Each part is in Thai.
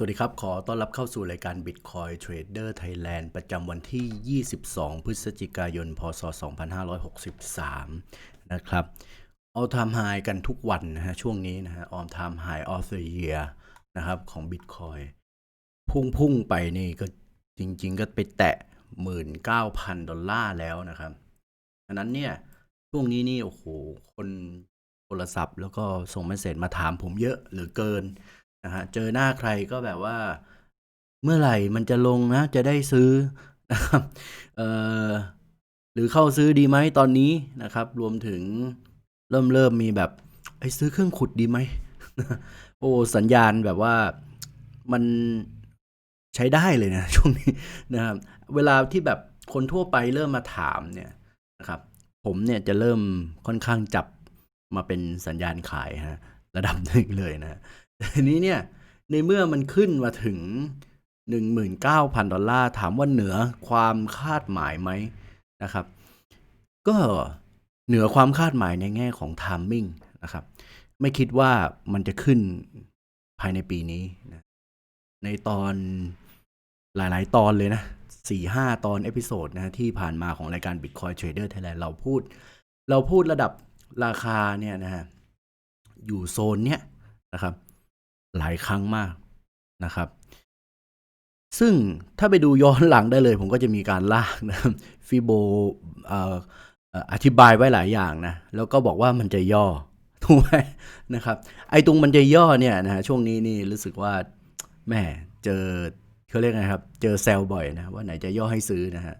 สวัสดีครับ ขอต้อนรับเข้าสู่รายการ Bitcoin Trader Thailand ประจำวันที่ 22 พฤศจิกายน พศ 2563 นะครับ All Time High กันทุกวันนะฮะ ช่วงนี้นะฮะ All Time High of the Year นะครับของ Bitcoin พุ่งพุ่งไปนี่ก็จริง ๆ ก็ไปแตะ 19,000 ดอลลาร์แล้วนะครับอันนั้นเนี่ย ช่วงนี้นี่ โอ้โห คนโทรศัพท์แล้วก็ส่งเมสเซจมาถามผมเยอะเหลือเกิน นะฮะเจอหน้าใครก็แบบว่า เมื่อไหร่มันจะลงนะ จะได้ซื้อนะครับเอ่อหรือเข้าซื้อดีไหมตอนนี้นะครับ รวมถึงเริ่มเริ่มมีแบบไอ้ซื้อเครื่องขุดดีไหมโอ้สัญญาณแบบว่ามันใช้ได้เลยนะช่วงนี้นะครับ เวลาที่แบบคนทั่วไปเริ่มมาถามเนี่ยนะครับ ผมเนี่ยจะเริ่มค่อนข้างจับมาเป็นสัญญาณขายฮะระดับหนึ่งเลยนะ ทีนี้เนี่ย ในเมื่อมันขึ้นมาถึง 19,000 ดอลลาร์ ถามว่าเหนือความคาดหมายไหมนะครับ ก็เหนือความคาดหมายในแง่ของ t ท m มิ่งนะครับ ไม่คิดว่ามันจะขึ้นภายในปีนี้นะในตอนหลาย ๆ ตอนเลยนะสี่ห้าตอนเอพิโซดนะที่ผ่านมาของรายการ Bitcoin Trader Thailand เราพูด เราพูดระดับราคาเนี่ยนะฮะอยู่โซนเนี้ยนะครับ หลายครั้งมากนะครับ ซึ่งถ้าไปดูย้อนหลังได้เลย ผมก็จะมีการลากนะฟิโบอธิบายไว้หลายอย่างนะ แล้วก็บอกว่ามันจะย่อถูกไหมนะครับ ไอ้ตรงมันจะย่อเนี่ยนะฮะช่วงนี้นี่รู้สึกว่าแม่เจอเขาเรียกไงครับ เจอแซลบ่อยนะว่าไหนจะย่อให้ซื้อนะฮะ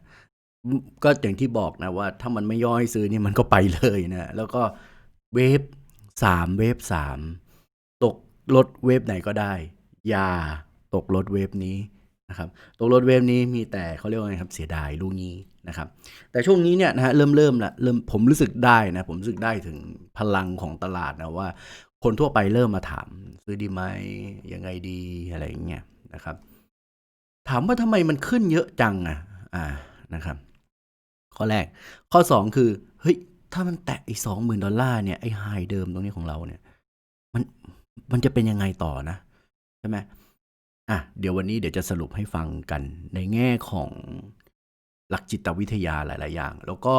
ก็อย่างที่บอกนะว่า ถ้ามันไม่ย่อให้ซื้อนี่มันก็ไปเลยนะแล้วก็เวฟสามเวฟสาม รถเวฟไหนก็ได้ อย่าตกรถเวฟนี้นะครับตกรถเวฟนี้มีแต่เขาเรียกว่าไงครับเสียดายลูกนี้นะครับ แต่ช่วงนี้เนี่ยนะฮะเริ่มเริ่มละเริ่มผมรู้สึกได้นะ ผมรู้สึกได้ถึงพลังของตลาดนะว่า คนทั่วไปเริ่มมาถาม ซื้อดีไหมยังไงดีอะไรอย่างเงี้ยนะครับ ถามว่าทำไมมันขึ้นเยอะจังอะอ่านะครับ ข้อแรกข้อสองคือเฮ้ยถ้ามันแตะอีกสองหมื่นดอลลาร์เนี่ยไอ้ไฮเดิมตรงนี้ของเราเนี่ย มัน มันจะเป็นยังไงต่อนะใช่ไหมอะเดี๋ยววันนี้เดี๋ยวจะสรุปให้ฟังกันในแง่ของหลักจิตวิทยาหลาย ๆ อย่าง แล้วก็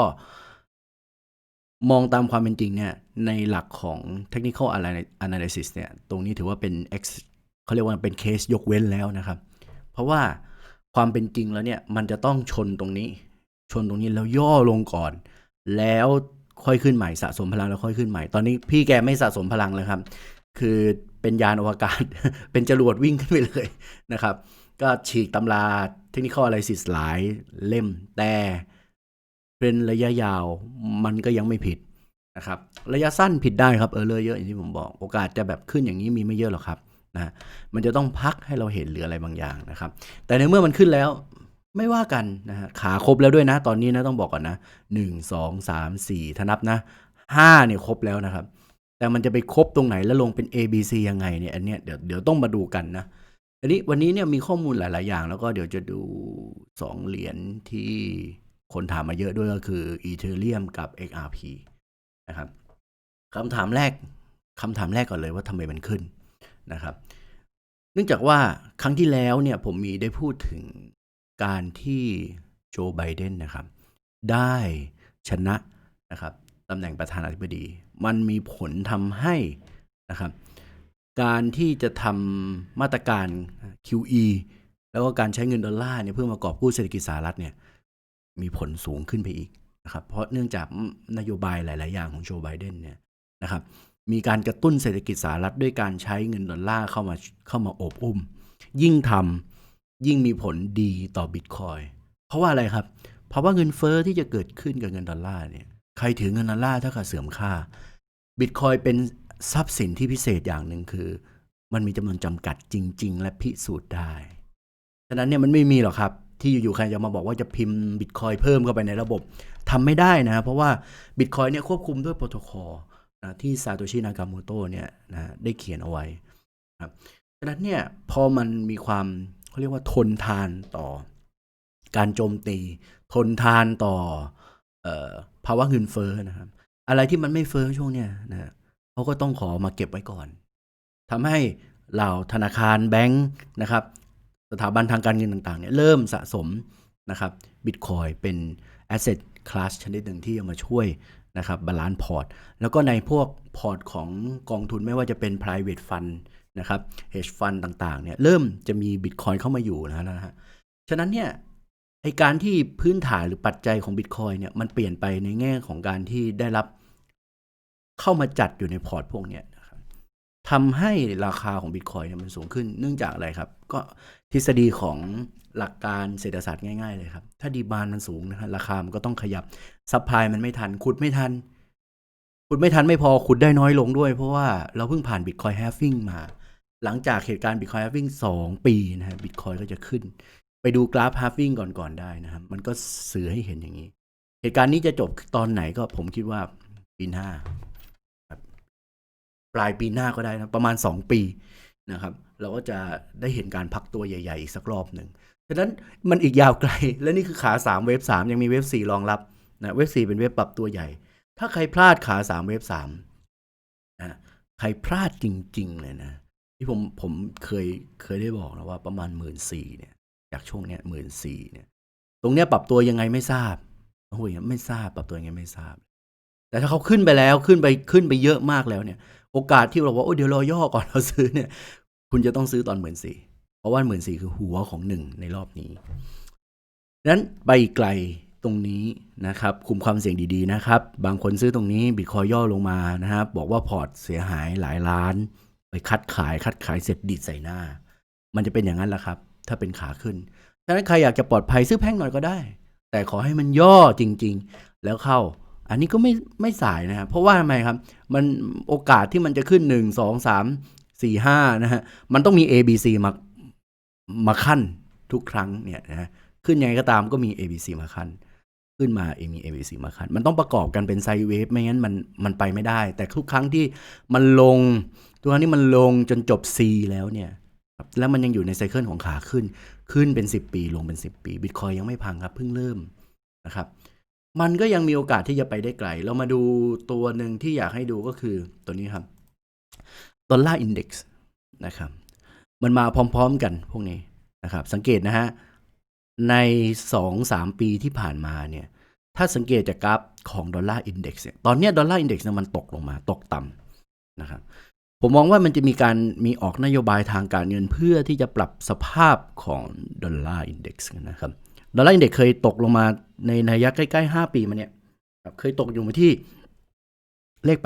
มองตามความเป็นจริงเนี่ยในหลักของ technical analysis เนี่ยตรงนี้ถือว่าเป็น ex เขาเรียกว่าเป็นเคสยกเว้นแล้วนะครับ เพราะว่าความเป็นจริงแล้วเนี่ยมันจะต้องชนตรงนี้ ชนตรงนี้แล้วย่อลงก่อน แล้วค่อยขึ้นใหม่สะสมพลังแล้วค่อยขึ้นใหม่ ตอนนี้พี่แกไม่สะสมพลังเลยครับ คือเป็นยานอวกาศ เป็นจรวดวิ่งขึ้นไปเลยนะครับ ก็ฉีกตำรา technical analysis หลายเล่ม แต่เป็นระยะยาวมันก็ยังไม่ผิดนะครับ ระยะสั้นผิดได้ครับเออเลยเยอะอย่างที่ผมบอกโอกาสจะแบบขึ้นอย่างนี้มีไม่เยอะหรอกครับนะมันจะต้องพักให้เราเห็นหรืออะไรบางอย่างนะครับ แต่ในเมื่อมันขึ้นแล้วไม่ว่ากันนะฮะขาครบแล้วด้วยนะ ตอนนี้นะต้องบอกก่อนนะหนึ่งสองสามสี่ถ้านับนะห้าเนี่ยครบแล้วนะครับ แต่มันจะไปครบตรงไหนแล้วลงเป็น A B C ยังไงเนี่ยอันเนี้ยเดี๋ยวเดี๋ยวต้องมาดูกันนะอันนี้วันนี้เนี่ยมีข้อมูลหลาย ๆ อย่าง แล้วก็เดี๋ยวจะดูสองเหรียญที่คนถามมาเยอะด้วยก็คือ Ethereum กับ XRP นะครับคำถามแรกคำถามแรกก่อนเลยว่าทำไมมันขึ้นนะครับ เนื่องจากว่าครั้งที่แล้วเนี่ยผมมีได้พูดถึงการที่โจไบเดนนะครับ ได้ชนะนะครับตำแหน่งประธานาธิบดี มันมีผลทำให้นะครับการที่จะทำมาตรการ QE แล้วก็การใช้เงินดอลลาร์เนี่ยเพื่อมากอบกู้เศรษฐกิจสหรัฐเนี่ยมีผลสูงขึ้นไปอีกนะครับเพราะเนื่องจากนโยบายหลาย ๆ อย่างของโจไบเดนเนี่ยนะครับมีการกระตุ้นเศรษฐกิจสหรัฐด้วยการใช้เงินดอลลาร์เข้ามาเข้ามาโอบอุ้ม ยิ่งทำยิ่งมีผลดีต่อบิตคอยเพราะว่าอะไรครับ เพราะว่าเงินเฟอ้อที่จะเกิดขึ้นกับเงินดอลลาร์เนี่ยใครถือเงินดอลลาร์เท่ากับเสื่อมค่า บิตคอยเป็นทรัพย์สินที่พิเศษอย่างหนึ่งคือ มันมีจำนวนจำกัดจริง ๆ และพิสูจน์ได้ ฉะนั้นเนี่ยมันไม่มีหรอกครับ ที่อยู่ๆใครจะมาบอกว่าจะพิมพ์บิตคอยเพิ่มเข้าไปในระบบทำไม่ได้นะ เพราะว่าบิตคอยเนี่ยควบคุมด้วยโปรโตคอลนะที่ซาโตชินากาโมโตะเนี่ยนะได้เขียนเอาไว้ครับฉะนั้นเนี่ยพอมันมีความเขาเรียกว่าทนทานต่อ การโจมตี ทนทานต่อเอ่อภาวะเงินเฟ้อนะครับ อะไรที่มันไม่เฟ้อช่วงเนี้ยนะเขาก็ต้องขอมาเก็บไว้ก่อนทำให้เหล่าธนาคารแบงค์นะครับ สถาบันทางการเงินต่างๆเนี่ยเริ่มสะสมนะครับบิตคอยเป็น asset class ชนิดหนึ่งที่จะมาช่วยนะครับบาลานซ์พอร์ต แล้วก็ในพวกพอร์ตของกองทุนไม่ว่าจะเป็น private fund นะครับ hedge fund ต่างๆเนี่ยเริ่มจะมีบิตคอยเข้ามาอยู่นะนะฮะฉะนั้นเนี่ยไอการที่พื้นฐานหรือปัจจัยของบิตคอยเนี่ยมันเปลี่ยนไปในแง่ของการที่ได้รับ เข้ามาจัดอยู่ในพอร์ตพวกเนี้ยนะครับทำให้ราคาของบิตคอยเนี่ยมันสูงขึ้นเนื่องจากอะไรครับ ก็ทฤษฎีของหลักการเศรษฐศาสตร์ง่ายๆเลยครับ ถ้าดีมานมันสูงนะฮะราคามันก็ต้องขยับซัพพลายมันไม่ทันขุดไม่ทันขุดไม่ทันไม่พอขุดได้น้อยลงด้วย เพราะว่าเราเพิ่งผ่านบิตคอยแฮฟฟิงมา หลังจากเหตุการณ์บิตคอยแฮฟฟิงสองปีนะฮะบิตคอยก็จะขึ้น ไปดูกราฟ halving ก่อนๆได้นะครับ มันก็สื่อให้เห็นอย่างนี้ เหตุการณ์นี้จะจบตอนไหนก็ผมคิดว่าปีหน้า ปลายปีหน้าก็ได้นะประมาณ 2 ปีนะครับ เราก็จะได้เห็นการพักตัวใหญ่ ๆ อีกสักรอบหนึ่งฉะนั้นมันอีกยาวไกล และนี่คือขา 3 เวฟ3ยังมีเวฟ4รองรับนะเวฟ4เป็นเวฟปรับตัวใหญ่ ถ้าใครพลาดขา 3 เวฟ3นะใครพลาดจริง ๆ เลยนะ ที่ผมผมเคยเคยได้บอกนะว่าประมาณหมื่นสี่เนี่ยจากช่วงเนี้ยหมื่นสี่เนี่ย ตรงเนี้ยปรับตัวยังไงไม่ทราบโอ้ยไม่ทราบปรับตัวยังไงไม่ทราบ แต่ถ้าเขาขึ้นไปแล้วขึ้นไปขึ้นไปเยอะมากแล้วเนี่ย โอกาสที่เราบอกว่าโอ้เดี๋ยวรอย่อก่อนเราซื้อเนี่ย คุณจะต้องซื้อตอนหมื่นสี่เพราะว่าหมื่นสี่คือหัวของหนึ่งในรอบนี้นั้นไปไกลตรงนี้นะครับ คุมความเสี่ยงดีๆนะครับ บางคนซื้อตรงนี้บิตคอยย่อลงมานะครับ บอกว่าพอร์ตเสียหายหลายล้าน ไปคัดขายคัดขายเสร็จดีดใส่หน้า มันจะเป็นอย่างนั้นแหละครับ ถ้าเป็นขาขึ้นดังนั้นใครอยากจะปลอดภัยซื้อแพงหน่อยก็ได้ แต่ขอให้มันย่อจริง ๆ แล้วเข้า อันนี้ก็ไม่ไม่สายนะครับเพราะว่าทำไมครับ มันโอกาสที่มันจะขึ้นหนึ่งสองสามสี่ห้านะฮะมันต้องมี A B C มามาขั้นทุกครั้งเนี่ยนะขึ้นยังไงก็ตามก็มี A B C มาขั้น ขึ้นมาเอมี A B C มาขั้น มันต้องประกอบกันเป็นไซเวฟไม่งั้นมันมันไปไม่ได้ แต่ทุกครั้งที่มันลงทุกครั้งที่มันลงจนจบ C แล้วเนี่ยแล้วมันยังอยู่ในไซเคิลของขาขึ้น ขึ้นเป็น 10 ปี ลงเป็น 10 ปีบิตคอยยังไม่พังครับเพิ่งเริ่มนะครับ มันก็ยังมีโอกาสที่จะไปได้ไกล เรามาดูตัวหนึ่งที่อยากให้ดูก็คือตัวนี้ครับดอลลาร์อินด็กซ์นะครับ มันมาพร้อมๆกันพวกนี้นะครับ สังเกตนะฮะ ใน 2-3 ปีที่ผ่านมาเนี่ย ถ้าสังเกตจากกราฟของดอลลาร์อินด็กซ์เนี่ย ตอนนี้ดอลลาร์อินดี x เนี่ยมันตกลงมา ตกต่ำนะครับ ผมมองว่ามันจะมีการมีออกนโยบายทางการเงินเพื่อที่จะปรับสภาพของดอลลาร์อินด็กซ์นะครับ ดอลลาร์อินเด็กซ์เคยตกลงมาในในระยะใกล้ๆ5ปีมาเนี่ยเคยตกอยู่มาที่เลข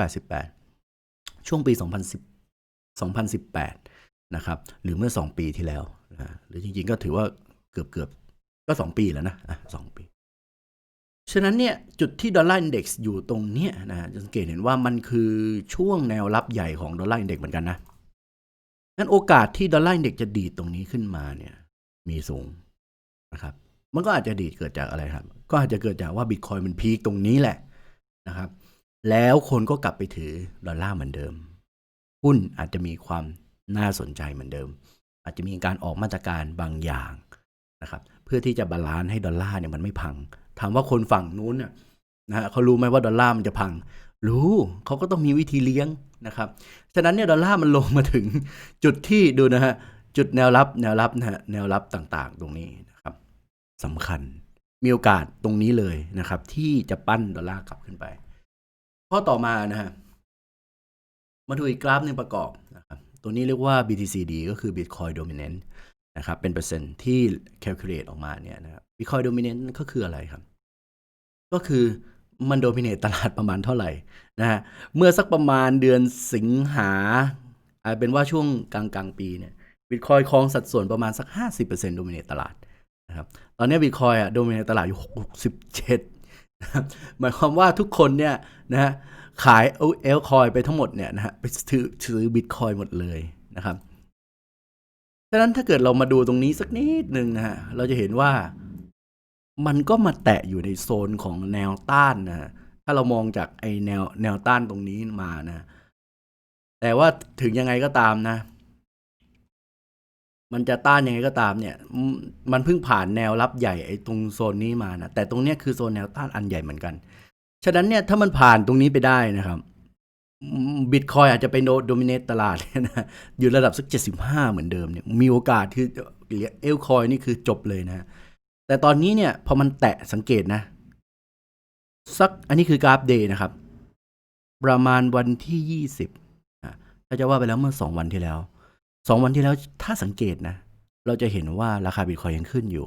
88 ช่วงปี 2010 2018 นะครับ หรือเมื่อ 2 ปีที่แล้วนะหรือจริงๆ ก็ถือว่าเกือบเกือบก็ 2 ปีแล้วนะอะสองปี ฉะนั้นเนี่ย จุดที่ดอลลาร์อินเด็กซ์อยู่ตรงเนี้ยนะจะสังเกตเห็นว่ามันคือช่วงแนวรับใหญ่ของดอลลาร์อินเด็กซ์เหมือนกันนะนั้นโอกาสที่ดอลลาร์อินเด็กซ์จะดีดตรงนี้ขึ้นมาเนี่ย มีสูงนะครับ มันก็อาจจะดีดเกิดจากอะไรครับ ก็อาจจะเกิดจากว่าบิตคอยมันพีคตรงนี้แหละนะครับ แล้วคนก็กลับไปถือดอลลาร์เหมือนเดิม หุ้นอาจจะมีความน่าสนใจเหมือนเดิม อาจจะมีการออกมาตรการบางอย่างนะครับ เพื่อที่จะบาลานซ์ให้ดอลลาร์เนี่ยมันไม่พัง ถามว่าคนฝั่งนู้นน่ะนะฮะเขารู้ไหมว่าดอลลาร์มันจะพัง รู้เขาก็ต้องมีวิธีเลี้ยงนะครับ ฉะนั้นเนี่ยดอลลาร์มันลงมาถึงจุดที่ดูนะฮะจุดแนวรับแนวรับนะฮะแนวรับต่างๆ ตรงนี้นะ สำคัญ มีโอกาสตรงนี้เลยนะครับ ที่จะปั้นดอลลาร์กลับขึ้นไปข้อต่อมานะฮะมาดูอีกกราฟหนึ่งประกอบนะครับตัวนี้เรียกว่า BTCD ก็คือ Bitcoin Dominant นะครับเป็นเปอร์เซ็นต์ที่ calculate ออกมาเนี่ยนะครับ Bitcoin Dominant ก็คืออะไรครับ ก็คือมันโดมิเนตตลาดประมาณเท่าไหร่นะฮะเมื่อสักประมาณเดือนสิงหาอาจเป็นว่าช่วงกลางกลางปีเนี่ยบิตคอยครองสัดส่วนประมาณสัก 50%โดมิเนตตลาด นะครับตอนนี้บิตคอยอะโดมิเนตตลาดอยู่ 67นะหมายความว่าทุกคนเนี่ยนะฮะขายเอลคอยไปทั้งหมดเนี่ยนะฮะไปซื้อซื้อบิตคอยหมดเลยนะครับฉะนั้นถ้าเกิดเรามาดูตรงนี้สักนิดหนึ่งนะฮะเราจะเห็นว่ามันก็มาแตะอยู่ในโซนของแนวต้านนะฮะถ้าเรามองจากไอแนวแนวต้านตรงนี้มานะ แต่ว่าถึงยังไงก็ตามนะ มันจะต้านยังไงก็ตามเนี่ย มันเพิ่งผ่านแนวรับใหญ่ไอ้ตรงโซนนี้มานะแต่ตรงเนี้ยคือโซนแนวต้านอันใหญ่เหมือนกัน ฉะนั้นเนี่ยถ้ามันผ่านตรงนี้ไปได้นะครับบิตคอยอาจจะไปโดมิเนตตลาดนะอยู่ระดับสัก 75 เหมือนเดิมเนี่ยมีโอกาสที่เอลคอยนี่คือจบเลยนะ แต่ตอนนี้เนี่ยพอมันแตะสังเกตนะ สักอันนี้คือกราฟเดย์นะครับ ประมาณวันที่ 20อะถ้าจะว่าไปแล้วเมื่อ 2 วันที่แล้ว 2วันที่แล้วถ้าสังเกตนะ เราจะเห็นว่าราคาบิตคอยยังขึ้นอยู่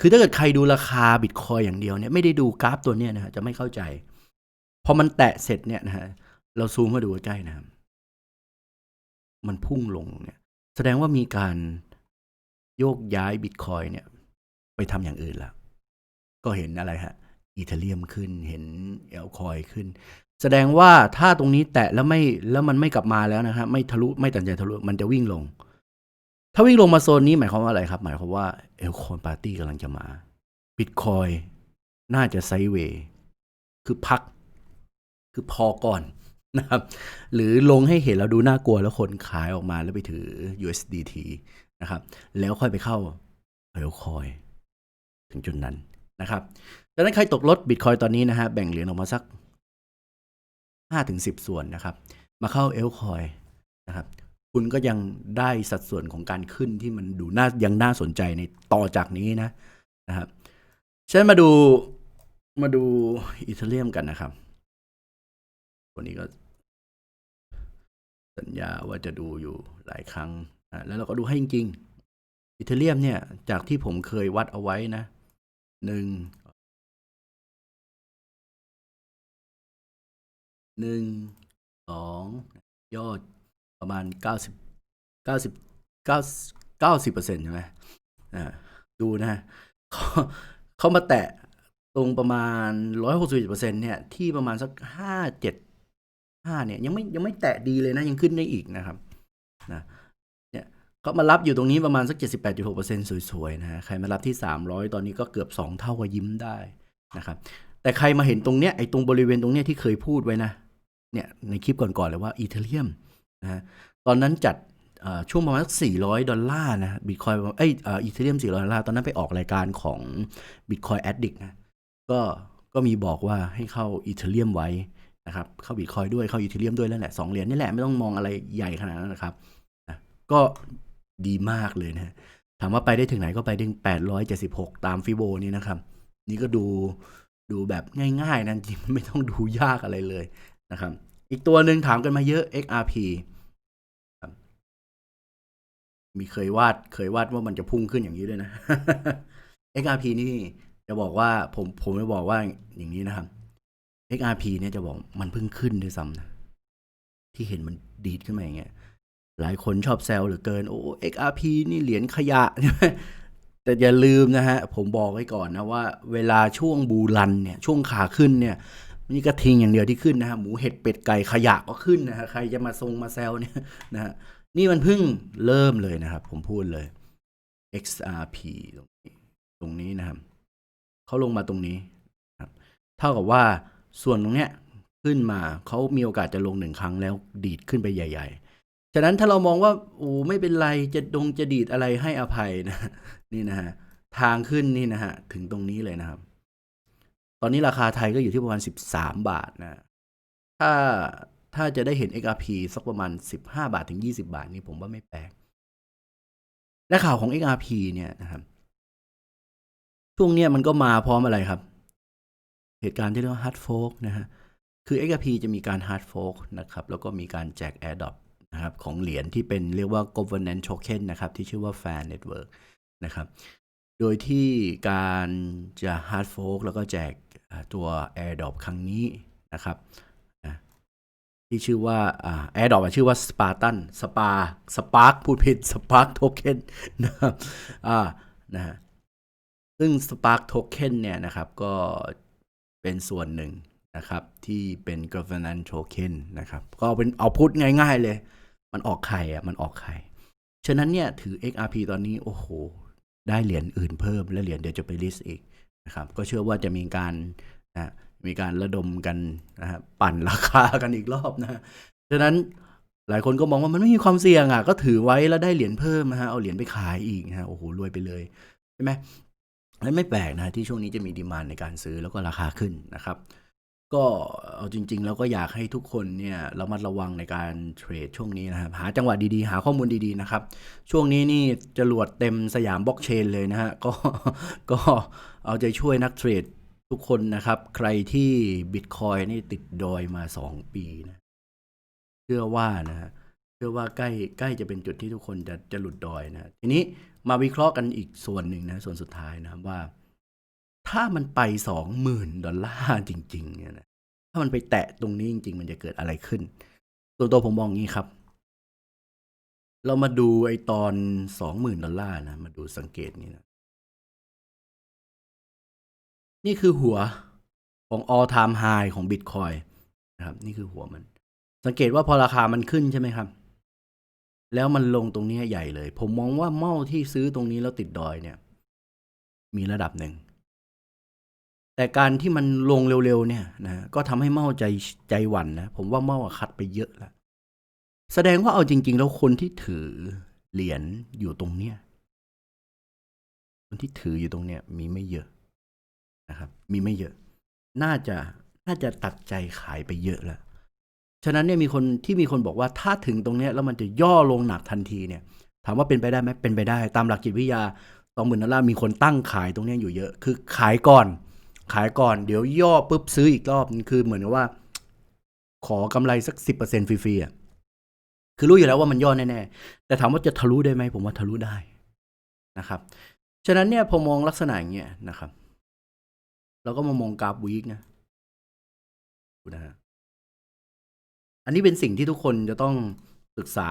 คือถ้าเกิดใครดูราคาบิตคอยอย่างเดียวเนี่ยไม่ได้ดูกราฟตัวเนี้ยนะฮะจะไม่เข้าใจ พอมันแตะเสร็จเนี่ยนะฮะเราซูมมาดูใกล้นะครับมันพุ่งลงเนี่ยแสดงว่ามีการโยกย้ายบิตคอยเนี่ย ไปทำอย่างอื่นแล้ว ก็เห็นอะไรฮะอีเทเรียมขึ้นเห็นเอลคอยขึ้น แสดงว่าถ้าตรงนี้แตะแล้วไม่แล้วมันไม่กลับมาแล้วนะฮะไม่ทะลุไม่ตัดใจทะลุมันจะวิ่งลง ถ้าวิ่งลงมาโซนนี้หมายความว่าอะไรครับ หมายความว่าเอลคอยปาร์ตี้กำลังจะมาบิตคอยน่าจะไซด์เวย์คือพัก คือพอก่อนนะครับ หรือลงให้เห็นแล้วดูน่ากลัวแล้วคนขายออกมาแล้วไปถือ USDT นะครับ แล้วค่อยไปเข้าเอลคอยถึงจุดนั้นนะครับดังนั้นใครตกรถบิตคอยตอนนี้นะฮะแบ่งเหรียญออกมาสัก ห้าถึงสิบส่วนนะครับ มาเข้าเอลคอยนะครับ คุณก็ยังได้สัดส่วนของการขึ้นที่มันดูน่ายังน่าสนใจในต่อจากนี้นะนะครับฉันมาดูมาดูอีเทเรียมกันนะครับ วันนี้ก็ สัญญาว่าจะดูอยู่หลายครั้งนะแล้วเราก็ดูให้จริงๆอีเทเรียมเนี่ย จากที่ผมเคยวัดเอาไว้นะหนึ่ง หนึ่งสองยอดประมาณเก้าสิบเก้าสิบเก้าเก้าสิบเปอร์เซ็นต์ใช่ไหมอ่าดูนะเขาเขามาแตะตรงประมาณร้อยหกสิบเปอร์เซ็นต์เนี่ย ที่ประมาณสักห้าเจ็ดห้าเนี่ยยังไม่ยังไม่แตะดีเลยนะ ยังขึ้นได้อีกนะครับนะเนี่ยก็มารับอยู่ตรงนี้ประมาณสัก78.6%สวยๆนะฮะใครมารับที่300ตอนนี้ก็เกือบ2เท่ากับยิ้มได้นะครับ แต่ใครมาเห็นตรงเนี้ยไอ้ตรงบริเวณตรงเนี้ยที่เคยพูดไว้นะ เนี่ยในคลิปก่อนๆเลยว่าอีเทเรียมนะฮะตอนนั้นจัดช่วงประมาณสัก400 ดอลลาร์นะบิตคอยเอ้ยอีเทเรียม400 ดอลลาร์ ตอนนั้นไปออกรายการของ Bitcoin Addict นะก็ก็มีบอกว่าให้เข้าอีเทเรียมไว้นะครับเข้าบิตคอยด้วยเข้าอีเทเรียมด้วยแล้วแหละสองเหรียญนี่แหละไม่ต้องมองอะไรใหญ่ขนาดนั้นนะครับนะก็ดีมากเลยนะถามว่าไปได้ถึงไหนก็ไปถึง 876 ตามฟิโบนี่นะครับ นี่ก็ดูดูแบบง่ายๆนะจริงไม่ต้องดูยากอะไรเลย นะครับ อีกตัวหนึ่งถามกันมาเยอะ XRP มีเคยวาดเคยวาดว่ามันจะพุ่งขึ้นอย่างนี้ด้วยนะ XRP นี่จะบอกว่าผมผมจะบอกว่าอย่างนี้นะครับ XRP เนี่ยจะบอกมันเพิ่งขึ้นด้วยซ้ำนะที่เห็นมันดีดขึ้นมาอย่างเงี้ยหลายคนชอบแซวเหลือเกินโอ้ XRP นี่เหรียญขยะ แต่อย่าลืมนะฮะ ผมบอกไว้ก่อนนะว่า เวลาช่วงบูรันเนี่ย ช่วงขาขึ้นเนี่ย นี่กระทิงอย่างเดียวที่ขึ้นนะฮะหมูเห็ดเป็ดไก่ขยะก็ขึ้นนะฮะใครจะมาทรงมาแซวเนี่ยนะฮะนี่มันเพิ่งเริ่มเลยนะครับ ผมพูดเลย XRP ตรงนี้ตรงนี้นะครับเขาลงมาตรงนี้ครับเท่ากับว่าส่วนตรงเนี้ยขึ้นมาเขามีโอกาสจะลงหนึ่งครั้งแล้วดีดขึ้นไปใหญ่ ๆ ฉะนั้นถ้าเรามองว่าโอ้ไม่เป็นไรจะดงจะดีดอะไรให้อภัยนะนี่นะฮะทางขึ้นนี่นะฮะถึงตรงนี้เลยนะครับ ตอนนี้ราคาไทยก็อยู่ที่ประมาณสิบสามบาทนะ ถ้าถ้าจะได้เห็น XRP สักประมาณสิบห้าบาทถึงยี่สิบาทนี่ผมว่าไม่แปลก และข่าวของ XRP เนี่ยนะครับ ช่วงเนี้ยมันก็มาพร้อมอะไรครับ เหตุการณ์ที่เรียกว่า hard fork นะฮะ คือ XRP จะมีการ hard fork นะครับ แล้วก็มีการแจก airdrop นะครับของเหรียญที่เป็นเรียกว่า governance token นะครับ ที่ชื่อว่า Fan Network นะครับ โดยที่การจะ hard fork แล้วก็แจก ตัว airdrop ครั้งนี้นะครับที่ชื่อว่าแอ่า airdrop อะชื่อว่า Spartan Spar Spark พูดผิด Spark token นะครับอ่านะฮะซึ่ง Spark Token เนี่ยนะครับก็เป็นส่วนหนึ่งนะครับที่เป็น governance token นะครับก็เป็นเอาพูดง่ายๆเลย มันออกไข่อะมันออกไข่ ฉะนั้นเนี่ยถือ XRP ตอนนี้ โอ้โห ได้เหรียญอื่นเพิ่ม และเหรียญเดี๋ยวจะไป list อีก นะครับ ก็เชื่อว่าจะมีการนะมีการระดมกันนะฮะปั่นราคากันอีกรอบนะฮะฉะนั้นหลายคนก็มองว่ามันไม่มีความเสี่ยงอะก็ถือไว้แล้วได้เหรียญเพิ่มนะฮะเอาเหรียญไปขายอีกนะฮะโอ้โหรวยไปเลยใช่ไหมและไม่แปลกนะที่ช่วงนี้จะมีดีมานในการซื้อแล้วก็ราคาขึ้นนะครับ ก็เอาจริง ๆ แล้วก็อยากให้ทุกคนเนี่ยระมัดระวังในการเทรดช่วงนี้นะครับ หาจังหวะดีๆ หาข้อมูลดีๆนะครับ ช่วงนี้นี่จรวดเต็มสยามบล็อกเชนเลยนะฮะก็ก็เอาใจช่วยนักเทรดทุกคนนะครับ ใครที่บิตคอยนี่ติดดอยมา 2 ปีนะเชื่อว่านะฮะเชื่อว่าใกล้ใกล้จะเป็นจุดที่ทุกคนจะจะหลุดดอยนะทีนี้มาวิเคราะห์กันอีกส่วนหนึ่งนะส่วนสุดท้ายนะว่า ถ้ามันไปสองหมื่นดอลลาร์จริง ๆ เนี่ยนะถ้ามันไปแตะตรงนี้จริง ๆ มันจะเกิดอะไรขึ้น ตัวตัวผมมองงี้ครับ เรามาดูไอตอนสองหมื่นดอลลาร์นะ มาดูสังเกตนี่นะ นี่คือหัวของ all time high ของ Bitcoin นะครับ นี่คือหัวมัน สังเกตว่าพอราคามันขึ้นใช่ไหมครับ แล้วมันลงตรงนี้ใหญ่เลย ผมมองว่าเม้าที่ซื้อตรงนี้แล้วติดดอยเนี่ย มีระดับหนึ่ง แต่การที่มันลงเร็วๆเนี่ยนะก็ทำให้เมาใจใจหวั่นนะผมว่าเมาคัดไปเยอะแล้วแสดงว่าเอาจริง ๆ แล้วคนที่ถือเหรียญอยู่ตรงเนี้ยคนที่ถืออยู่ตรงเนี้ยมีไม่เยอะนะครับ มีไม่เยอะ น่าจะน่าจะตัดใจขายไปเยอะแล้วฉะนั้นเนี่ยมีคนที่มีคนบอกว่าถ้าถึงตรงเนี้ยแล้วมันจะย่อลงหนักทันทีเนี่ย ถามว่าเป็นไปได้ไหมเป็นไปได้ ตามหลักจิตวิทยาสองหมื่นดอลลาร์มีคนตั้งขายตรงเนี้ยอยู่เยอะ คือขายก่อน ขายก่อนเดี๋ยวย่อปุ๊บซื้ออีกรอบนึงคือเหมือนกับว่า ขอกำไรสักสิบเปอร์เซ็นฟรีๆอะคือรู้อยู่แล้วว่ามันย่อแน่ๆแต่ถามว่าจะทะลุได้ไหมผมว่าทะลุได้นะครับฉะนั้นเนี่ยพอมองลักษณะอย่างเงี้ยนะครับเราก็มามองกราฟวีคนะดูนะฮะอันนี้เป็นสิ่งที่ทุกคนจะต้องศึกษา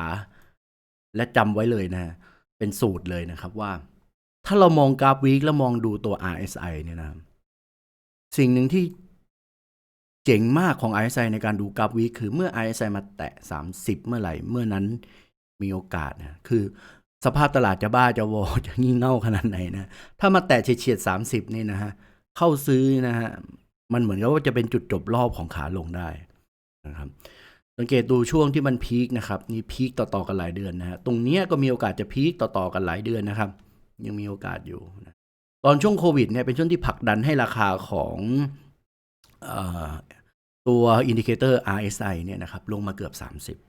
และจำไว้เลยนะ เป็นสูตรเลยนะครับว่า ถ้าเรามองกราฟวีคแล้วมองดูตัว RSI เนี่ยนะ สิ่งหนึ่งที่เจ๋งมากของ RSI ในการดูกราฟวีคคือเมื่อ RSI มาแตะ 30 เมื่อไหร่ เมื่อนั้นมีโอกาสนะคือสภาพตลาดจะบ้าจะวอจะงี่เง่าขนาดไหนนะ ถ้ามาแตะเฉียดๆ30นี่นะฮะ เข้าซื้อนะฮะ มันเหมือนกับว่าจะเป็นจุดจบรอบของขาลงได้นะครับ สังเกตดูช่วงที่มันพีคนะครับ นี่พีคต่อๆกันหลายเดือนนะฮะ ตรงเนี้ยก็มีโอกาสจะพีคต่อๆกันหลายเดือนนะครับ ยังมีโอกาสอยู่นะ ตอนช่วงโควิดเนี่ยเป็นช่วงที่ผลักดันให้ราคาของอตัวอินดิเคเตอร์ RSI เนี่ยนะครับลงมาเกือบ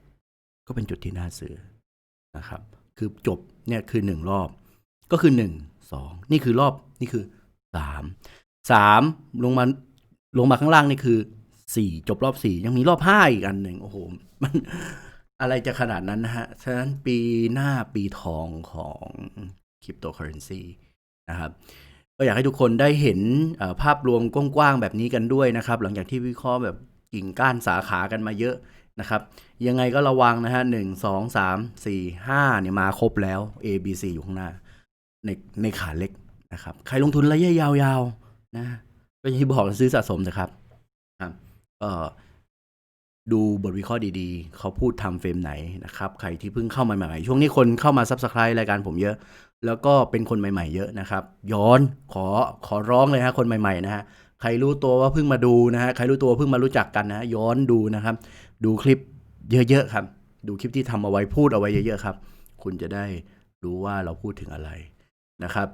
30 ก็เป็นจุดที่น่าซื้อนะครับคือจบเนี่ยคือหนึ่งรอบก็คือหนึ่งสองนี่คือรอบนี่คือสามสามลงมาลงมาข้างล่างนี่คือสี่จบรอบสี่ยังมีรอบห้าอีกอันหนึ่งโอ้โหมันอะไรจะขนาดนั้นนะฮะ ฉะนั้นปีหน้าปีทองของคริปโตเคอเรนซีนะครับ ก็อยากให้ทุกคนได้เห็นภาพรวมกว้างๆแบบนี้กันด้วยนะครับ หลังจากที่วิเคราะห์แบบกิ่งก้านสาขากันมาเยอะนะครับ ยังไงก็ระวังนะฮะหนึ่งสองสามสี่ห้าเนี่ยมาครบแล้ว A B C อยู่ข้างหน้า ในในขาเล็กนะครับ ใครลงทุนระยะยาวๆนะก็อย่างที่บอกซื้อสะสมนะครับครับก็ดูบทวิเคราะห์ดีๆ เขาพูดทำเฟรมไหนนะครับ ใครที่เพิ่งเข้ามาใหม่ๆช่วงนี้คนเข้ามาซับสไคร b e รายการผมเยอะ แล้วก็เป็นคนใหม่ๆ เยอะนะครับ ย้อนขอขอร้องเลยฮะคนใหม่ๆนะฮะใครรู้ตัวว่าเพิ่งมาดูนะฮะใครรู้ตัวเพิ่งมารู้จักกันนะฮะย้อนดูนะครับ ดูคลิปเยอะๆครับ ดูคลิปที่ทำเอาไว้พูดเอาไว้เยอะๆครับ คุณจะได้รู้ว่าเราพูดถึงอะไรนะครับ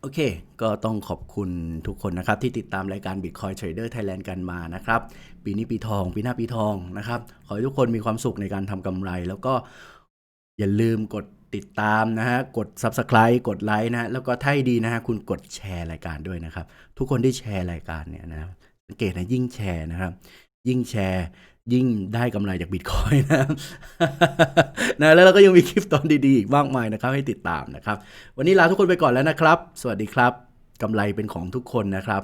โอเค ก็ต้องขอบคุณทุกคนนะครับ ที่ติดตามรายการ Bitcoin Trader Thailand กันมานะครับ ปีนี้ปีทอง ปีหน้าปีทองนะครับ ขอให้ทุกคนมีความสุขในการทำกำไร แล้วก็อย่าลืมกด ติดตามนะฮะ กด Subscribe กดไลค์นะ แล้วก็ถ้าให้ดีนะฮะ คุณกดแชร์รายการด้วยนะครับ ทุกคนที่แชร์รายการเนี่ยนะสังเกตนะยิ่งแชร์นะครับ ยิ่งแชร์ยิ่งได้กำไรจากบิตคอยนะนะแล้วเราก็ยังมีคลิปตอนดีๆอีกมากมายนะครับ ให้ติดตามนะครับ วันนี้ลาทุกคนไปก่อนแล้วนะครับ สวัสดีครับกำไรเป็นของทุกคนนะครับ